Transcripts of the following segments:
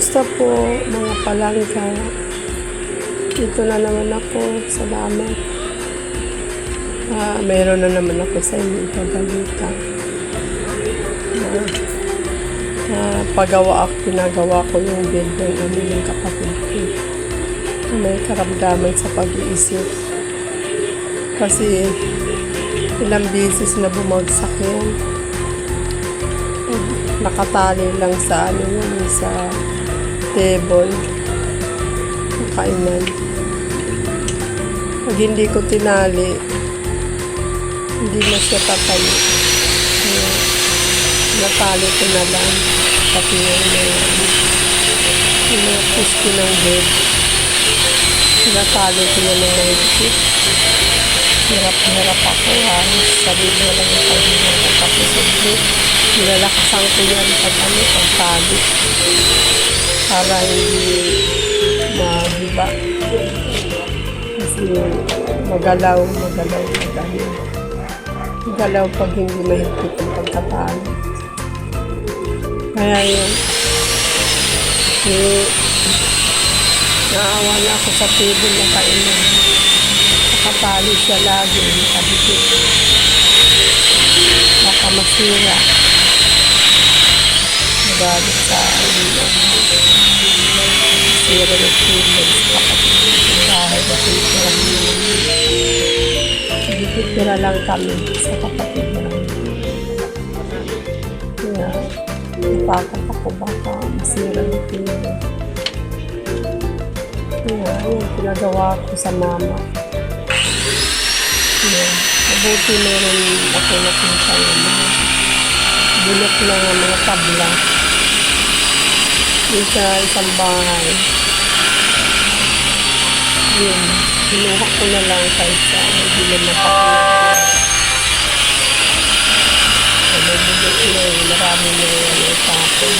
Gusto po mga palangka. Dito na naman ako. Salamat. Ah, mayroon na naman ako sa inyo pabalita. Ah, ah, pagawa ako, pinagawa ko yung ng ano ng kapatid ko. May karamdaman sa pag-iisip. Kasi ilang beses na bumagsak yan. Nakatali lang sa ano yun, sa table. Kainan. Pag hindi ko tinali, hindi na siya. Kaya, natali ko na lang. Pati yung mga, mga pusto ng bed. Natali ko na ng mahigpit. Hirap-hirap ako. Halos sabi mo lang yung paghinga ko. Tapos hindi, nilalakasan ko yan pag ano, pagtali. Para hindi magiba. Kasi magalaw, magalaw, magalaw. Magalaw pag hindi mahigpit ang pagkatali. Kaya yun. Eh, naawa na ako sa table na kainan. Nakatali siya lagi, nakadikit. Baka masira. Magalit sa ano. Masira na table sa kapatid. Sa bahay na titira Titira lang kami sa kapatid namin. Kaya, natakot ako baka masira na table. Kaya, yun, pinagawa ko sa mama. Yan. Mabuti meron ako nakita yung mga bulok na nga mga tabla. Yung sa isang bahay. Yun. Kinuha ko na lang sa isa. Hindi na makakuha. Ano bulok na yun. Marami na yun. Yung tapon.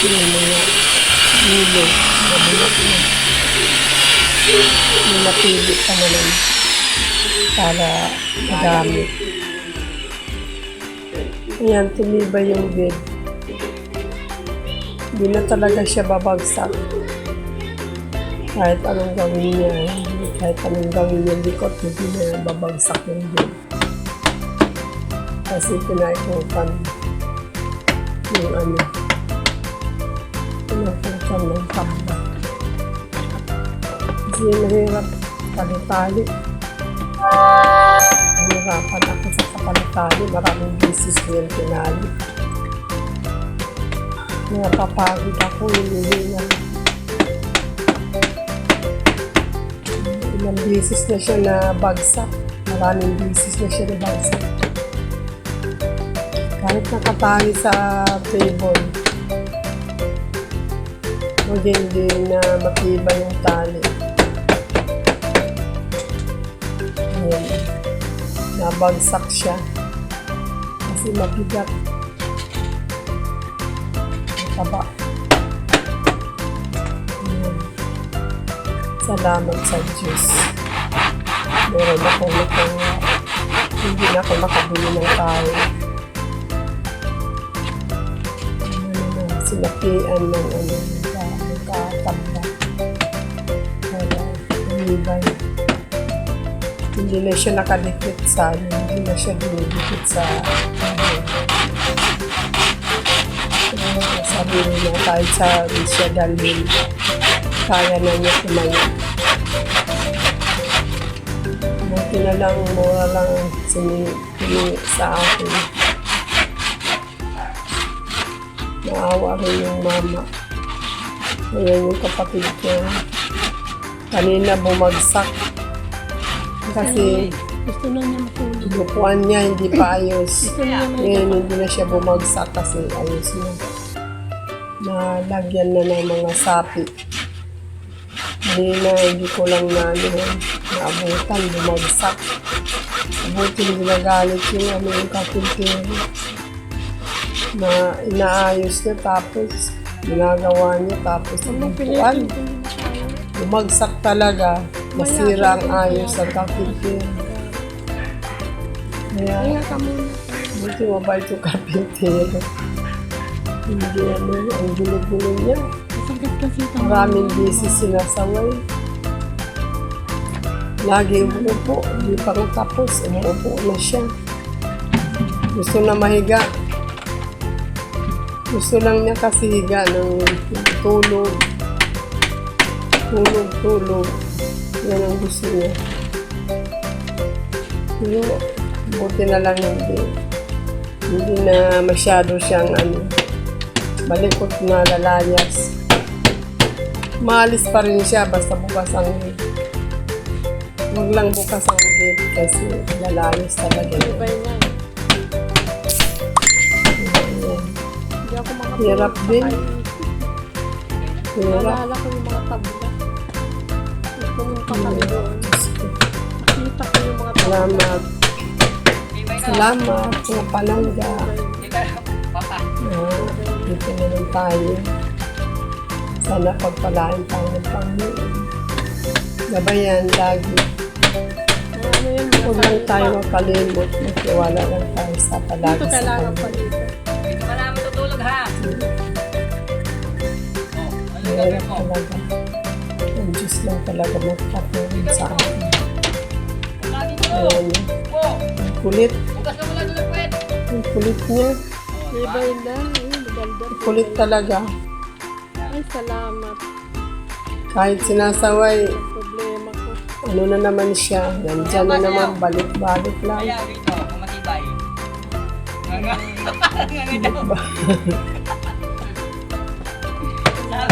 Yung mga nilo. Mabulok na. Yung napili pa naman para magamit. Ayan, tumibay yung bed. Hindi na talaga siya babagsak. Kahit anong gawin niya, hindi- kahit anong gawin niya likot, hindi na babagsak yung bed. Kasi pinaikutan yung ano, pinaikutan ng tabla. Kasi mahirap tali-tali. Nahirapan ako sa kapalitali. Maraming beses ko yung tinali. Napapagod ako, hinihinga. Ilang beses na siya na bagsak. Maraming beses na siya na bagsak. Kahit nakatali sa table, magindi na matibay yung tali. Ayan. Nabagsak siya. Kasi mabigat. Mataba. Ayan. Salamat sa Diyos. Meron ako nakuha. Hindi na ako makabili ng tao. Na, sinapian ng ano, nagka- nagkatabla. Para umibay hindi na siya nakadikit sa ano, hindi na siya dumidikit sa ano. Sabi nila kahit sa di siya dalhin, kaya na niya tumayo. Buti na lang, mura lang siningi sa akin. Naawa rin yung mama. Ayan yung kapatid ko. Kanina bumagsak kasi Gusto na niya matulog. Lupuan niya, hindi pa ayos. Ngayon, hindi na siya bumagsak kasi ayos na. Nalagyan na ng mga sapi. Na, hindi ko lang na, ano, naabutan, bumagsak. Mabuti hindi nagalit yung ano yung kapintero. Na inaayos niya tapos ginagawa niya tapos Anong lupuan. pilitin ko hindi na kaya? Bumagsak talaga. Masira ang ayos ng kapintero. Kaya. Buti mabait yung karpintero. Hindi ano, ang gulo-gulo niya. Kita mo. Maraming busy sinasaway. Lagi umuupo, hindi pa rin tapos, umuupo na siya. Gusto na mahiga. Gusto lang niya kasi higa ng tulog. Tulog, tulog. Yan ang gusto niya. Pero, buti na lang hindi. Hindi na masyado siyang ano, balikot na lalayas. Maalis pa rin siya basta bukas ang gate. Huwag lang bukas ang gate kasi lalayas talaga yun. Hirap din. Hirap. Naalala ko yung mga tabla. Pumunta kami doon. Nakita ko yung mga tabla. Salamat. Salamat sa palangga. Ah, dito na lang tayo. Sana pagpalaan tayo ng Panginoon. Gabayan lagi. Ano? Huwag lang tayo makalimot. Magtiwala lang tayo sa Dito palagi sa kailangan pa dito. Dito ka namin tutulog ha. Oh, ano gagawin mo? Ang Diyos lang talaga magpatulong sa akin. Ayan. Ang kulit. Ang kulit niya. Na. Maganda. Kulit talaga. Ay, salamat. Kahit sinasaway, Problema ko. ano na naman siya. Nandyan na naman, balik-balik lang. Kaya rito, kung matibay. Nga nga. Daw.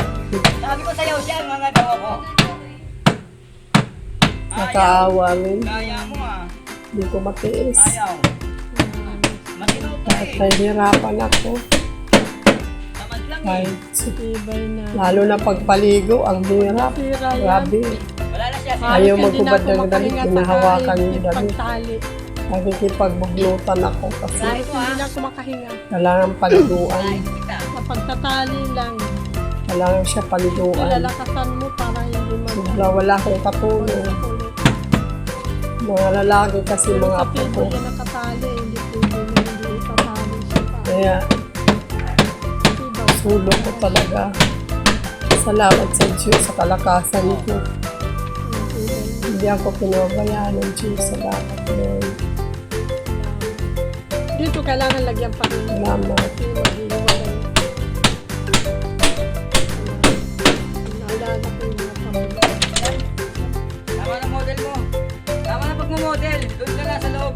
Sabi- ko sa'yo siya, nga nga daw ako. Nakaawa rin. Kaya mo ah. Hindi ko matiis. Ayaw. Matino ka eh. nahihirapan ako. Tamad lang eh. Kahit Ibay na. lalo na pagpaligo, ang hirap. Sira yan. Grabe. Wala na siya. Ayaw Halos hindi maghubad na ako ng damit, makahinga sa kahit yung damit. Pagtali. Nakikipagbugnutan ako kasi Kahit hindi na ako makahinga. kailangan paliguan. Kita. Sa pagtatali lang. Kailangan siya paliguan. Ilalakasan mo para hindi mag- Sobra wala akong katulong. Mga lalaki kasi mga ko. yan nakatali. Hindi pwede hindi itatali siya pa. Kaya Sulong ko talaga. Salamat sa Diyos sa kalakasan ko. Hindi ako pinabayaan ng Diyos. Salamat Lord. Dito kailangan lagyan pa rin. Salamat. Tama na model mo. Tama na pagmamodel. Doon ka na sa loob.